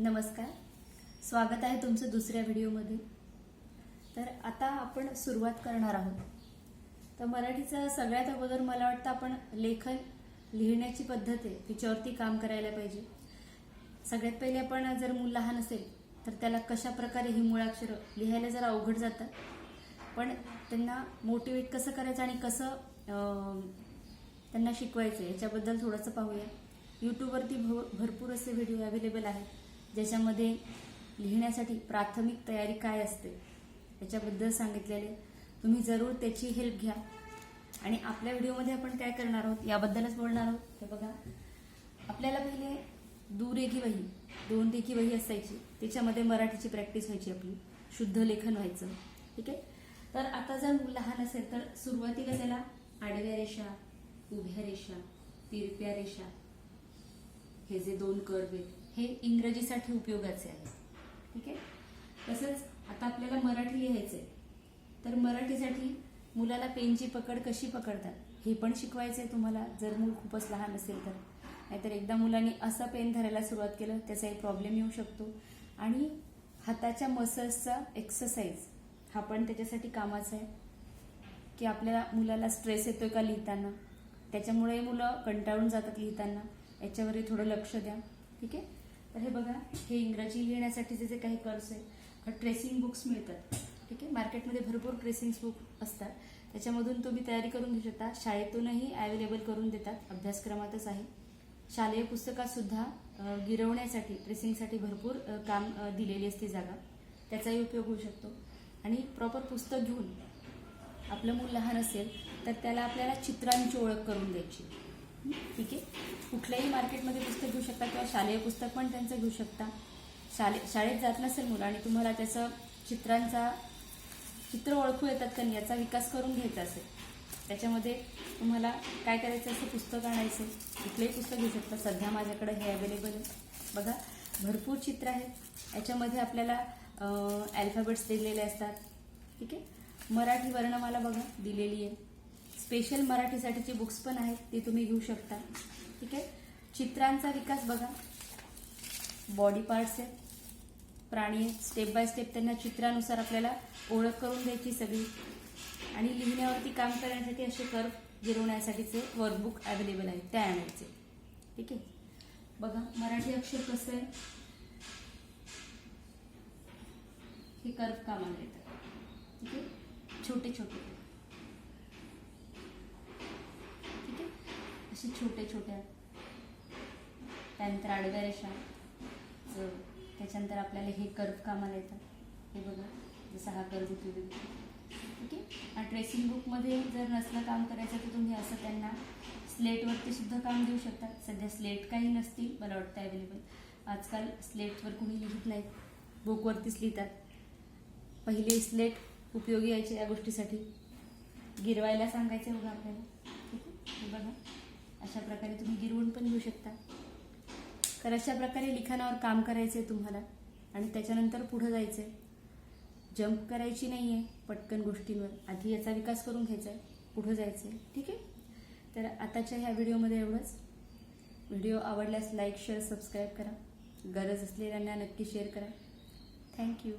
नमस्कार. स्वागत आहे तुमचं दुसऱ्या व्हिडिओमध्ये. तर आता आपण सुरुवात करणार आहोत. तर मराठीचं सगळ्यात अगोदर मला वाटतं आपण लेखन लिहिण्याची पद्धत आहे तिच्यावरती काम करायला पाहिजे. सगळ्यात पहिले आपण जर मूल लहान असेल तर त्याला कशा प्रकारे ही मुळाक्षरं लिहायला जरा अवघड जातात. पण त्यांना मोटिवेट कसं करायचं आणि कसं त्यांना शिकवायचं याच्याबद्दल थोडंसं पाहूया. यूट्यूबवरती भव भरपूर असे व्हिडिओ अवेलेबल आहेत. ज्याच्यामध्ये लिहिण्यासाठी प्राथमिक तयारी काय असते याच्याबद्दल सांगितलेले. तुम्ही जरूर त्याची हेल्प घ्या. आणि आपल्या व्हिडिओमध्ये आपण काय करणार आहोत याबद्दलच बोलणार आहोत. हे बघा आपल्याला पहिले दुरेखी वही दोन रेखी वही असायची. त्याच्यामध्ये मराठीची प्रॅक्टिस व्हायची आपली. शुद्ध लेखन व्हायचं. ठीक आहे? तर आता जर लहान असेल तर सुरुवातीला त्याला आडव्या रेषा उभ्या रेषा तिरप्या रेषा हे जे दोन कर्व आहेत हे इंग्रजीसाठी उपयोगाचे आहे. ठीक आहे? तसंच आता आपल्याला मराठी लिहायचं आहे तर मराठीसाठी मुलाला पेनची पकड कशी पकडतात हे पण शिकवायचं आहे तुम्हाला. जर मूल खूपच लहान असेल तर. नाहीतर एकदा मुलांनी असा पेन धरायला सुरुवात केलं त्याचा एक प्रॉब्लेम येऊ शकतो. आणि हाताच्या मसल्सचा एक्सरसाइज हा पण त्याच्यासाठी कामाचा आहे. की आपल्याला मुलाला स्ट्रेस येतोय का लिहिताना. त्याच्यामुळे मुलं कंटाळून जातात लिहिताना. याच्यावरही थोडं लक्ष द्या. ठीक आहे? तर हे बघा हे इंग्रजी लिहिण्यासाठीचे जे काही कर्स आहे ट्रेसिंग बुक्स मिळतात. ठीक आहे? मार्केटमध्ये भरपूर ट्रेसिंग बुक असतात. त्याच्यामधून तुम्ही तयारी करून घेऊ शकता. शाळेतूनही अवेलेबल करून देतात. अभ्यासक्रमातच आहे. शालेय पुस्तकातसुद्धा गिरवण्यासाठी ट्रेसिंगसाठी भरपूर काम दिलेली असते जागा. त्याचाही उपयोग होऊ शकतो. आणि प्रॉपर पुस्तक घेऊन आपलं मूल लहान असेल तर त्याला आपल्याला चित्रांची ओळख करून द्यायची. ठीक आहे. कुठल्याही मार्केटमध्ये पुस्तक घेऊ शकता किंवा शालेय पुस्तक पण त्यांचं घेऊ शकता. शाले शाळेत जात नसेल मुलं आणि तुम्हाला त्याचं चित्रांचा चित्र ओळखू येतात का याचा विकास करून घ्यायचा असेल. त्याच्यामध्ये तुम्हाला काय करायचं असं पुस्तक आणायचं कुठलंही पुस्तक घेऊ शकता. सध्या माझ्याकडे हे अवेलेबल आहे. बघा भरपूर चित्र आहेत. याच्यामध्ये आपल्याला अल्फाबेट्स दिलेले असतात. ठीक आहे? मराठी वर्णमाला बघा दिलेली आहे. स्पेशल मराठीसाठीची बुक्स पण आहेत ती तुम्ही घेऊ शकता. ठीक आहे? चित्रांचा विकास बघा. बॉडी पार्ट्स आहेत. प्राणी आहेत. स्टेप बाय स्टेप त्यांना चित्रानुसार आपल्याला ओळख करून द्यायची सगळी. आणि लिहिण्यावरती काम करण्यासाठी असे कर्व गिरवण्यासाठीचे वर्कबुक अवेलेबल आहेत. त्या आणायचे. ठीक आहे? बघा मराठी अक्षर कसं आहे? हे कर्व कामाला येतात. ठीक आहे? छोटे छोटे ठीक आहे असे छोटे छोट्या त्यानंतर आडव्या रेषा त्याच्यानंतर आपल्याला हे कर्व कामाला येतात. हे बघा जसं हा कर्व तुम्ही ठीक आहे आणि ट्रेसिंग बुकमध्ये जर नसलं काम करायचं तर तुम्ही असं त्यांना स्लेटवरती सुद्धा काम देऊ शकता. सध्या स्लेट काही नसतील मला वाटतं अवेलेबल आजकाल स्लेटवर कुणी लिहित नाही. बुकवरतीच लिहितात. पहिले स्लेट उपयोगी यायचे या गोष्टीसाठी. गिरवायला सांगायचे बघा आपल्याला. ठीक आहे बघा. अशा प्रकारे तुम्ही गिरवून पण घेऊ शकता. तर अशा प्रकारे लिखाणावर काम करायचं आहे तुम्हाला आणि त्याच्यानंतर पुढं जायचं आहे जंप करायची नाही आहे पटकन गोष्टींवर. आधी याचा विकास करून घ्यायचा आहे पुढं जायचं आहे ठीक आहे? तर आताच्या ह्या व्हिडिओमध्ये एवढंच. व्हिडिओ आवडल्यास लाईक शेअर सबस्क्राईब करा. गरज असलेल्यांना नक्की शेअर करा. थँक्यू